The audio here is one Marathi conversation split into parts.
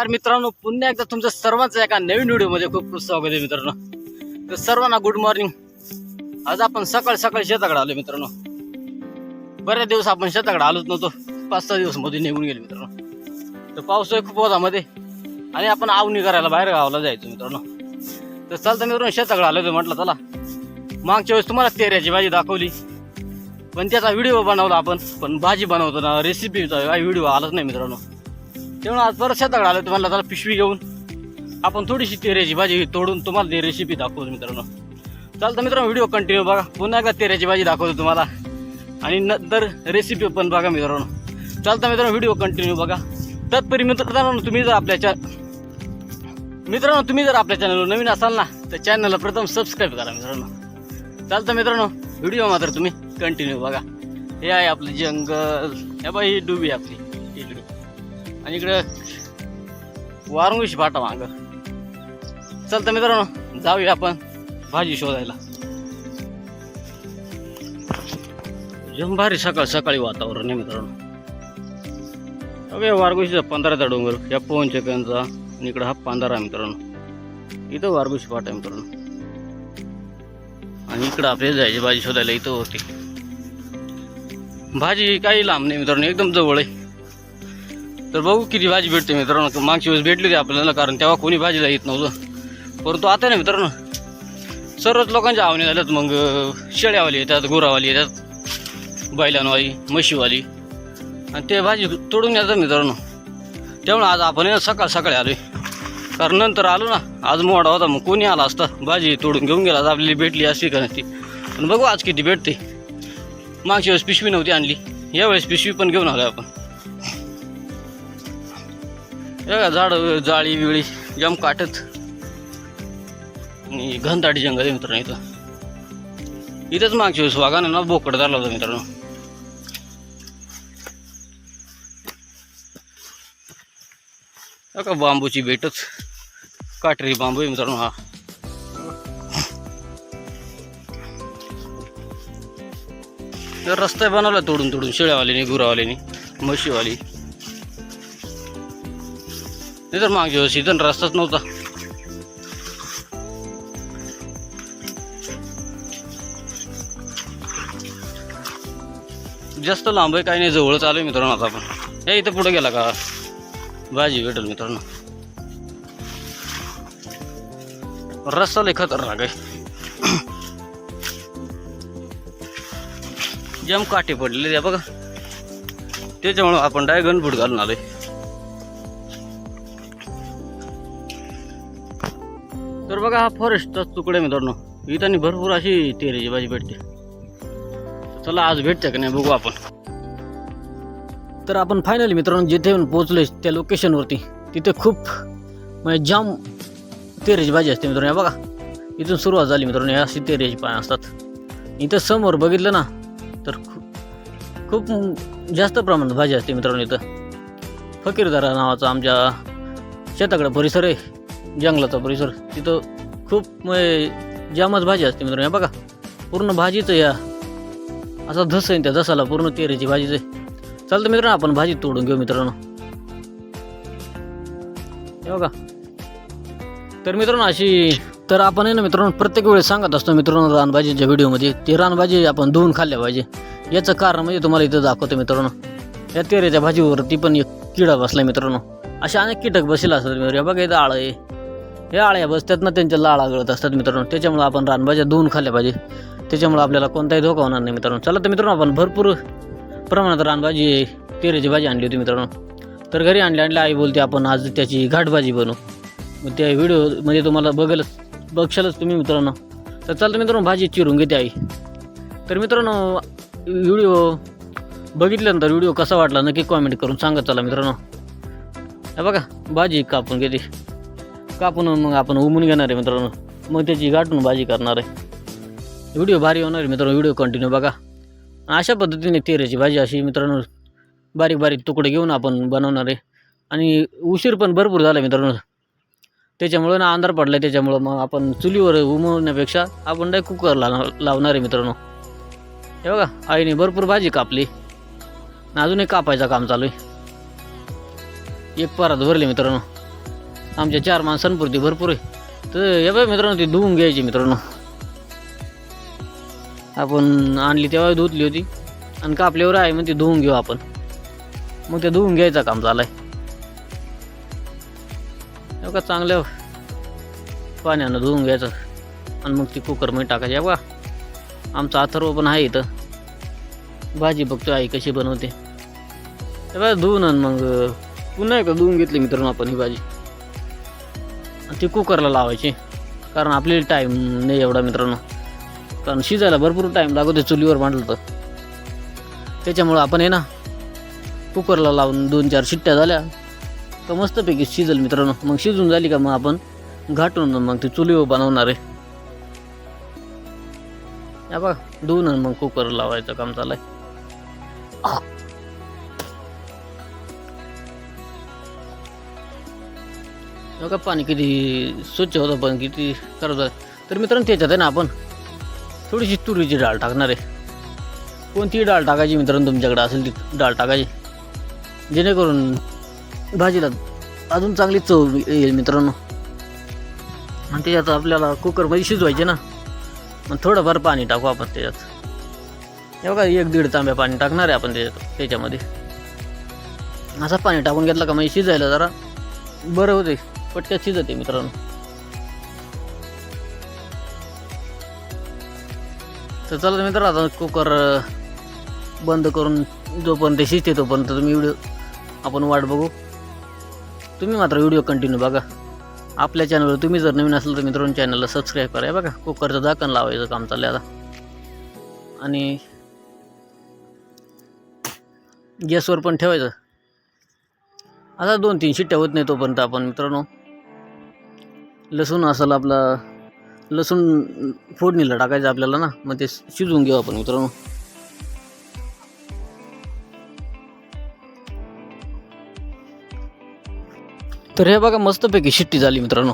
नमस्कार मित्रांनो पुन्हा एकदा तुमचं सर्वांचं एका नवीन व्हिडिओमध्ये खूप खूप स्वागत आहे मित्रांनो. तर सर्वांना गुड मॉर्निंग आज आपण सकाळ सकाळी शेताकडे आलो मित्रांनो. बऱ्याच दिवस आपण शेताकडे आलोच नव्हतो. पाच सहा दिवसमध्ये निघून गेले मित्रांनो. तर पाऊस खूप होता मध्ये आणि आपण आवणी करायला बाहेर गावाला जायचो मित्रांनो. तर चालतं मित्रांनो शेताकडे आलो होतो म्हटलं चला. मागच्या वेळेस तुम्हाला तेऱ्याची भाजी दाखवली. पण त्याचा व्हिडिओ बनवला आपण. पण भाजी बनवताना रेसिपीचा काही व्हिडिओ आलाच नाही मित्रांनो. तेव्हा आज परत शेताकडे आलं तुम्हाला त्याला पिशवी घेऊन. आपण थोडीशी तेऱ्याची भाजी तोडून तुम्हाला ती रेसिपी दाखवतो मित्रांनो. चालतं मित्रांनो व्हिडिओ कंटिन्यू बघा. पुन्हा एकदा तेऱ्याची भाजी दाखवतो तुम्हाला. आणि नंतर रेसिपी पण बघा मित्रांनो. चालतं मित्रांनो व्हिडिओ कंटिन्यू बघा. तत्परी मित्रांनो तुम्ही जर आपल्या मित्रांनो तुम्ही जर आपल्या चॅनलवर नवीन असाल ना तर चॅनलला प्रथम सबस्क्राईब करा मित्रांनो. चालतं मित्रांनो व्हिडिओ मात्र तुम्ही कंटिन्यू बघा. हे आहे आपलं जंगल. हे बाई ही डुबी आपली. आणि इकडं वारंगुशी फाटा माग. चलतं मित्रांनो जाऊया आपण भाजी शोधायला. एकदम सकाळ सकाळी वातावरण आहे मित्रांनो. अगे वारगुशीचा पंधराचा डोंगर या पवन चक्यांचा आणि इकडं हा पांधारा आहे मित्रांनो. इथं वारगुशी फाटा आहे मित्रांनो. आणि इकडं आपल्याला जायची भाजी शोधायला इथं होती. भाजी काही लांब नाही मित्रांनो एकदम जवळ आहे. तर बघू किती भाजी भेटते मित्रांनो. मागची वेळेस भेटली होती आपल्याला कारण तेव्हा कोणी भाजीला येत नव्हतं. परंतु आता ना मित्रांनो सर्वच लोकांच्या आवणी झाल्यात. मग शेळ्यावाली येतात गुरावाली येतात बैलांवाली म्हशीवाली. आणि ते भाजी तोडून येतात मित्रांनो. त्यामुळे आज आपण ना सकाळ सकाळी आलोय. कारण नंतर आलो ना आज मोडा होता. मग कोणी आला असता भाजी तोडून घेऊन गेला आज आपल्याला भेटली असती का नसती पण बघू आज किती भेटते. मागच्या वेळेस पिशवी नव्हती आणली. यावेळेस पिशवी पण घेऊन आलोय आपण. झाड जाळी बिळी जम काटत आणि घनदाटी जंगल आहे मित्रांनो इथं. इथंच मागच्या वेळेस वाघाने ना बोकड झाला होता मित्रांनो. का बांबूची बेटच. काटरी बांबू आहे मित्रांनो हा. रस्ता बनवला तोडून तोडून शेळ्यावाल्याने गुरावाल्याने म्हशीवाली. नाही तर मागच्या वर्षी इथं रस्ताच नव्हता. जास्त लांब आहे काही नाही. जवळच आहे मित्रांनो आता आपण. हे इथं पुढे गेला का? भाजी भेटेल मित्रांनो. रस्ता लय खतरनाक आहे. जम काटे पडलेले आहे बघा. त्याच्यामुळं आपण डाय गणफूट घालून आलोय. बघा हा फॉरेस्टचा तुकडे आहे मित्रांनो. इथं भरपूर अशी तेरेची भाजी भेटते. चला आज भेटते का नाही बघू आपण. तर आपण फायनली मित्रांनो जिथे येऊन त्या लोकेशनवरती तिथे खूप म्हणजे जाम तेरेची भाजी असते मित्रांनो. बघा इथून सुरुवात झाली मित्रांनो या अशी तेरेची पाय असतात. इथं समोर बघितलं ना तर खूप खूप जास्त प्रमाणात भाजी असते मित्रांनो इथं. फकीरदारा नावाचा आमच्या शेताकडं परिसर आहे. जंगलाचा परिसर. तिथं खूप म्हणजे जामच भाजी असते मित्रांनो या बघा. पूर्ण भाजीचं या असा धस आहे त्या धसाला पूर्ण तेरेची भाजीच आहे. चालतं मित्रांनो आपण भाजी तोडून घेऊ मित्रांनो. बघा. तर मित्रांनो अशी तर आपण आहे ना मित्रांनो प्रत्येक वेळेस सांगत असतो मित्रांनो रानभाजीच्या व्हिडिओमध्ये ते रानभाजी आपण धुवून खाल्ल्या पाहिजे. याचं कारण म्हणजे तुम्हाला इथं दाखवतो मित्रांनो. या तेरेच्या भाजीवरती पण एक किडा बसला मित्रांनो. असे अनेक कीटक बसले असतात मित्रांनो. बघा इथं आळं आहे. हे आळ्या बसतात ना त्यांच्या लाळा गळत असतात मित्रांनो. त्याच्यामुळे आपण रानभाज्या धुवून खाल्ल्या पाहिजे. त्याच्यामुळे आपल्याला कोणताही धोका होणार नाही मित्रांनो. चला तर मित्रांनो आपण भरपूर प्रमाणात रानभाजी तेरेची भाजी आणली होती मित्रांनो. तर घरी आणली आणली. आई बोलते आपण आज त्याची घाटभाजी बनवू. मग त्या व्हिडिओमध्ये तुम्हाला बघेलच बघशालच तुम्ही मित्रांनो. तर चालतं मित्रांनो भाजी चिरून घेते आई. तर मित्रांनो व्हिडिओ बघितल्यानंतर व्हिडिओ कसा वाटला नक्की कॉमेंट करून सांगत चला मित्रांनो. हे बघा भाजी कापून घेते. कापून मग आपण उमून घेणार आहे मित्रांनो. मग त्याची गाठून भाजी करणार आहे. व्हिडिओ भारी होणार आहे मित्रांनो व्हिडिओ कंटिन्यू बघा. अशा पद्धतीने तेऱ्याची भाजी अशी मित्रांनो बारीक बारीक तुकडे घेऊन आपण बनवणार आहे. आणि उशीर पण भरपूर झाला मित्रांनो. त्याच्यामुळं ना अंधार पडला आहे त्याच्यामुळं मग आपण चुलीवर उमवण्यापेक्षा आपण डाय कुकर लाव लावणार आहे मित्रांनो. हे बघा आईने भरपूर भाजी कापली. अजून एक कापायचं काम चालू आहे. एक परात भरले मित्रांनो. आमच्या चार माणसांपुरती भरपूर आहे. तर हे बाय मित्रांनो ती धुवून घ्यायची मित्रांनो. आपण आणली तेव्हा धुतली होती. आणि कापल्यावर आहे मग ती धुवून घेऊ आपण. मग ते धुवून घ्यायचं काम झालंय. हे का चांगलं पाण्यानं धुवून घ्यायचं. आणि मग ती कुकरमध्ये टाकायची. हे बघा आमचा अथर्व पण आहे इथं. भाजी बघतो आई कशी बनवते. हे धुवून आणि मग पुन्हा एकदा धुवून घेतली मित्रांनो आपण ही भाजी. ती कुकरला लावायची. कारण आपल्याला टाईम नाही एवढा मित्रांनो. कारण शिजायला भरपूर टाईम लागतो चुलीवर मांडलं तर. त्याच्यामुळं आपण आहे ना कुकरला लावून दोन चार शिट्ट्या झाल्या. तर मस्तपैकी शिजल मित्रांनो. मग शिजून झाली का मग आपण घाटून मग ती चुलीवर बनवणार आहे. या बघा धुवून आणि मग कुकर लावायचं काम चाललंय. बघा पाणी किती स्वच्छ होतं पण किती खराब झालं तर मित्रांनो त्याच्यात आहे ना आपण थोडीशी तुरीची डाळ टाकणार आहे कोणतीही डाळ टाकायची मित्रांनो तुमच्याकडे असेल ती डाळ टाकायची जेणेकरून भाजीला अजून चांगली चव येईल मित्रांनो आणि त्याच्यात आपल्याला कुकरमध्ये शिजवायचे ना मग थोडंफार पाणी टाकू आपण त्याच्यात हे बघा एक दीड तांब्या पाणी टाकणार आहे आपण त्याच्यात त्याच्यामध्ये असं पाणी टाकून घेतलं का म्हणजे शिजायला जरा बरं होते पटक्यात शिजते मित्रांनो. तर चला मित्र आता कुकर बंद करून जोपर्यंत शिजते तोपर्यंत तुम्ही व्हिडिओ आपण वाट बघू. तुम्ही मात्र व्हिडिओ कंटिन्यू बघा. आपल्या चॅनलवर तुम्ही जर नवीन असलं तर मित्रांनो चॅनलला सबस्क्राईब करा बघा. कुकरचं झाकण लावायचं काम चाललं आता. आणि गॅसवर पण ठेवायचं. आता दोन तीन शिट्ट्या होत नाही तोपर्यंत आपण मित्रांनो लसूण असेल आपला लसूण फोडणीला टाकायचं आपल्याला ना मग ते शिजवून घेऊ आपण मित्रांनो. तर हे बघा मस्तपैकी शिट्टी झाली मित्रांनो.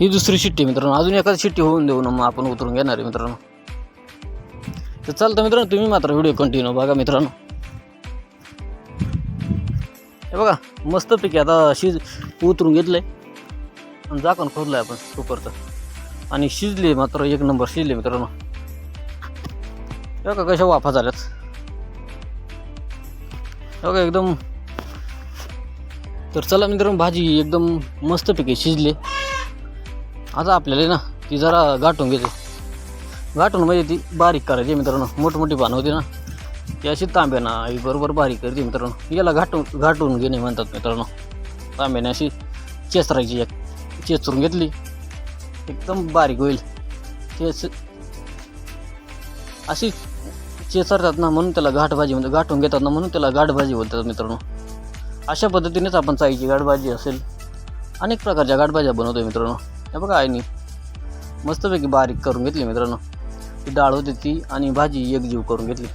ही दुसरी शिट्टी मित्रांनो. अजून एखादी शिट्टी होऊन देऊ ना मग आपण उतरून घेणार आहे मित्रांनो. तर चालतं मित्रांनो तुम्ही मात्र व्हिडिओ कंटिन्यू बघा मित्रांनो. हे बघा मस्तपैकी आता शिज उतरून घेतलंय. आणि झाकण आहे आपण कुकरचं आणि शिजले मात्र एक नंबर शिजले मित्रांनो. हे कशा वाफा झाल्यात. हे एकदम. तर चला मित्रांनो भाजी एकदम मस्तपैकी शिजली. आता आपल्याला ना ती जरा गाठून घेते. गाठून म्हणजे ती बारीक करायची मित्रांनो. मोठमोठी पानं होती ना ती अशी तांब्यानं आई बरोबर बारीक करते मित्रांनो. याला घाटून घाटून घेणे म्हणतात मित्रांनो. तांब्याने अशी चेसरायची एक. चेचरून घेतली. एकदम बारीक होईल. चेच अशी चेचरतात ना म्हणून त्याला घाट भाजी म्हणतात गाठून घेतात ना म्हणून त्याला गाठ भाजी बोलतात मित्रांनो. अशा पद्धतीनेच आपण चाईची गाठभाजी असेल. अनेक प्रकारच्या गाठभाज्या बनवतो मित्रांनो. हे बघा आईनी मस्तपैकी बारीक करून घेतली मित्रांनो. ती डाळ होती ती आणि भाजी एकजीव करून घेतली.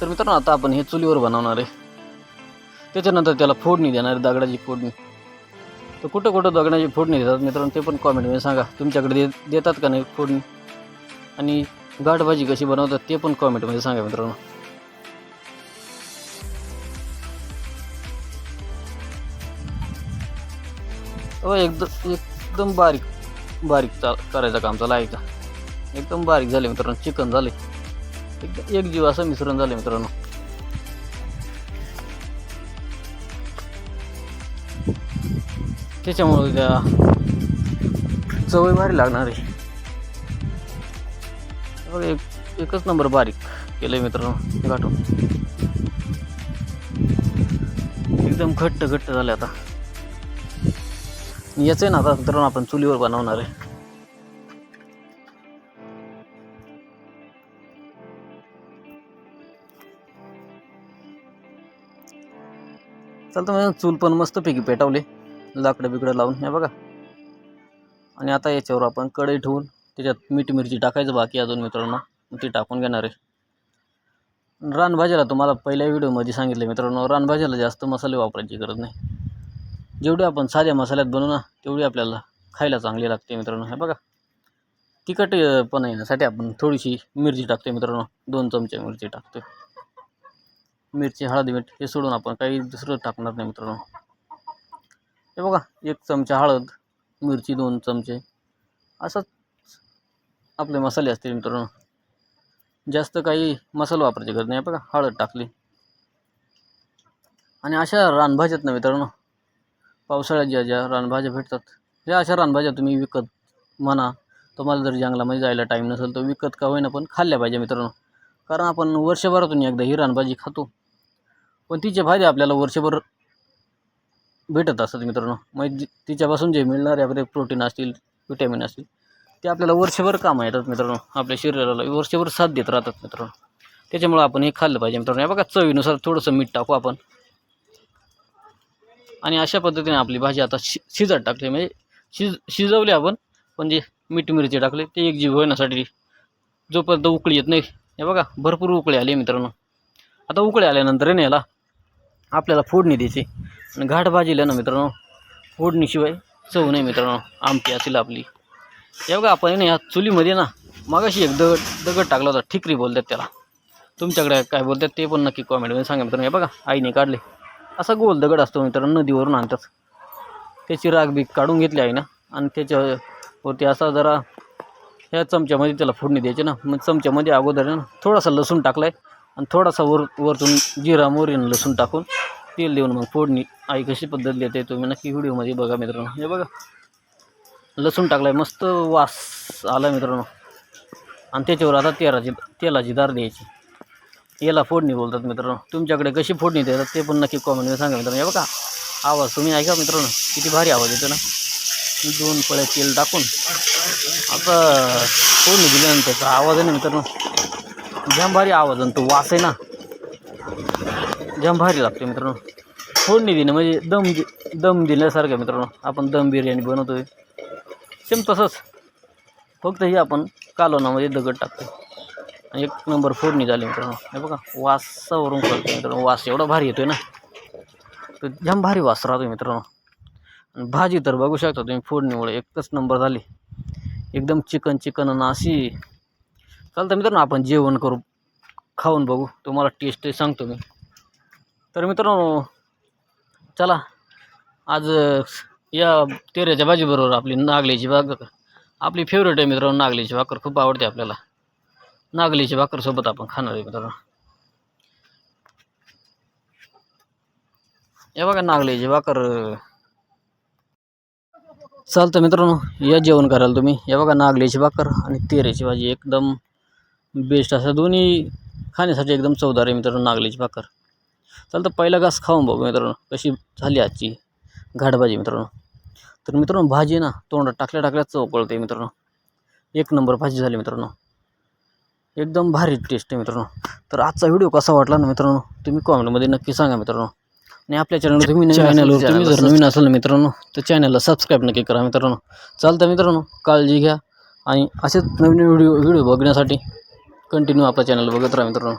तर मित्रांनो आता आपण हे चुलीवर बनवणार आहे. त्याच्यानंतर त्याला फोडणी देणार आहे दगडाची फोडणी. तर कुठं कुठं दगडाची फोडणी देतात मित्रांनो ते पण कॉमेंटमध्ये सांगा. तुमच्याकडे दे देतात का नाही फोडणी? आणि गाठभाजी कशी बनवतात ते पण कॉमेंटमध्ये सांगा मित्रांनो. हो एकदम एकदम बारीक बारीक चा करायचं काम चालू आहे का एकदम बारीक झाले मित्रांनो चिकन झाले. एकदम एक जीव असं मिश्रण झाले मित्रांनो. त्याच्यामुळे त्या चवय भारी लागणार आहे. एक एकच नंबर बारीक केलंय मित्रांनो गाठून. एकदम घट्ट घट्ट झाले आता. याचं आहे ना आता मित्रांनो आपण चुलीवर बनवणार आहे. चालतं मग चूल पण मस्तपैकी पेटवले. लाकडं बिकडं लावून हे बघा. आणि आता याच्यावर आपण कढई ठेवून त्याच्यात मीठ मिरची टाकायचं बाकी अजून मित्रांनो. ती टाकून घेणार आहे. रानभाज्याला तुम्हाला पहिल्या व्हिडिओमध्ये सांगितलं मित्रांनो रानभाज्याला जास्त मसाले वापरायची गरज नाही. जेवढे आपण साध्या मसाल्यात बनवू ना तेवढी आपल्याला खायला चांगली लागते मित्रांनो हे बघा. तिखट पण येण्यासाठी आपण थोडीशी मिरची टाकते मित्रांनो. दोन चमचे मिरची टाकते मिरची हळद मीठ हे सोडून आपण काही दुसरं टाकणार नाही मित्रांनो. हे बघा एक चमचा हळद मिरची दोन चमचे. असंच आपले मसाले असतील मित्रांनो. जास्त काही मसाला वापरायची गरज नाही बघा हळद टाकली. आणि अशा रानभाज्यात ना मित्रांनो पावसाळ्यात ज्या ज्या रानभाज्या भेटतात या अशा रानभाज्या तुम्ही विकत म्हणा तुम्हाला जर जंगलामध्ये जायला टाईम नसेल तर विकत का होईना पण खाल्ल्या पाहिजे मित्रांनो. कारण आपण वर्षभरातून एकदा ही रानभाजी खातो. पण तिचे फायदे आपल्याला वर्षभर भेटत असतात मित्रांनो. मग जी- तिच्यापासून जे मिळणारे आपले प्रोटीन असतील विटॅमिन असतील ते आपल्याला वर्षभर कामं येतात मित्रांनो. आपल्या शरीराला वर्षभर साथ देत राहतात मित्रांनो. त्याच्यामुळं आपण हे खाल्लं पाहिजे मित्रांनो. हे बघा चवीनुसार थोडंसं मीठ टाकू आपण. आणि अशा पद्धतीने आपली भाजी आता शि शिजत टाकली. म्हणजे शिज शिजवली आपण पण जे मीठ मिरची टाकले ते एक जीव होण्यासाठी जोपर्यंत उकळी येत नाही हे बघा भरपूर उकळी आली मित्रांनो. आता उकळी आल्यानंतर आहे ना याला आपल्याला फोडणी द्यायची. आणि घाट भाजीला ना मित्रांनो फोडणीशिवाय चव नाही मित्रांनो आमटी असेल आपली. हे बघा आपण आहे ना या चुलीमध्ये ना मागाशी एक दगड दगड टाकला होता ठिकरी बोलतात त्याला. तुमच्याकडे काय बोलतात ते पण नक्की कॉमेंटमध्ये सांगा मित्रांनो. हे बघा आईने काढले. असा गोल दगड असतो मित्रांनो नदीवरून आणतात. त्याची राग बीक काढून घेतली आहे ना आणि त्याच्यावरती असा जरा ह्या चमच्यामध्ये त्याला फोडणी द्यायची ना. मग चमच्यामध्ये अगोदर ना थोडासा लसूण टाकला आहे आणि थोडासा वर वरतून जिरा मोरीनं लसूण टाकून तेल देऊन मग फोडणी. आई कशी पद्धत देते तुम्ही नक्की व्हिडिओमध्ये बघा मित्रांनो. हे बघा. लसूण टाकला आहे मस्त वास आला मित्रांनो. आणि त्याच्यावर आता तेलाची तेलाची दार द्यायची. याला फोडणी बोलतात मित्रांनो. तुमच्याकडे कशी फोडणी देतात ते पण नक्की कॉमेंटमध्ये सांगा मित्रांनो. हे बघा. आवाज तुम्ही ऐका मित्रांनो. किती भारी आवाज येतो ना. दोन पळ्या तेल टाकून आता फोडणी दिल्यानंतर आवाज आहे ना मित्रांनो. जाम भारी आवाज आणि तो वास आहे ना. जम भारी लागते मित्रांनो. फोडणी देणं म्हणजे दम दि- दम दिल्यासारखं मित्रांनो. आपण दम बिर्याणी बनवतोय. सेम तसंच फक्त ही आपण कालवणामध्ये दगड टाकतो आणि एक नंबर फोडणी झाली मित्रांनो. हे बघा वासावरून करतो मित्रांनो. वास एवढा भारी येतोय ना. तर जाम भारी वास राहतो मित्रांनो. आणि भाजी तर बघू शकता तुम्ही फोडणीमुळे एकच नंबर झाली. एकदम चिकन चिकन नाशी चालतं मित्रांनो आपण जेवण करू. खाऊन बघू. तुम्हाला टेस्ट सांगतो मी. तर मित्रांनो चला. आज या तेऱ्याच्या भाजीबरोबर आपली नागलीची भाकर. आपली फेवरेट आहे मित्रांनो नागलीची भाकर. खूप आवडते आपल्याला. नागलीची भाकर सोबत आपण खाणार आहे मित्रांनो. हे बघा नागलीची भाकर. चालतं मित्रांनो या जेवण कराल तुम्ही. या बघा नागलीची भाकर आणि तेऱ्याची भाजी एकदम बेस्ट असं दोन्ही खाण्यासाठी एकदम चवदार आहे मित्रांनो नागलीची भाकर. चालतं पहिला घास खाऊन बघू मित्रांनो कशी झाली आजची घाटभाजी मित्रांनो. तर मित्रांनो भाजी ना तोंडात टाकल्या टाकल्या चव कळते मित्रांनो. एक नंबर भाजी झाली मित्रांनो. एकदम भारी टेस्ट आहे मित्रांनो. तर आजचा व्हिडिओ कसा वाटला ना मित्रांनो तुम्ही कॉमेंटमध्ये नक्की सांगा मित्रांनो. आणि आपल्या चॅनल तुम्ही नवीन चॅनलवर तुम्ही जर नवीन असाल ना मित्रांनो तर चॅनलला सबस्क्राईब नक्की करा मित्रांनो. चालतं मित्रांनो काळजी घ्या. आणि असेच नवीन व्हिडिओ व्हिडिओ बघण्यासाठी कंटिन्यू आपल्या चॅनल बघत राहा मित्रांनो.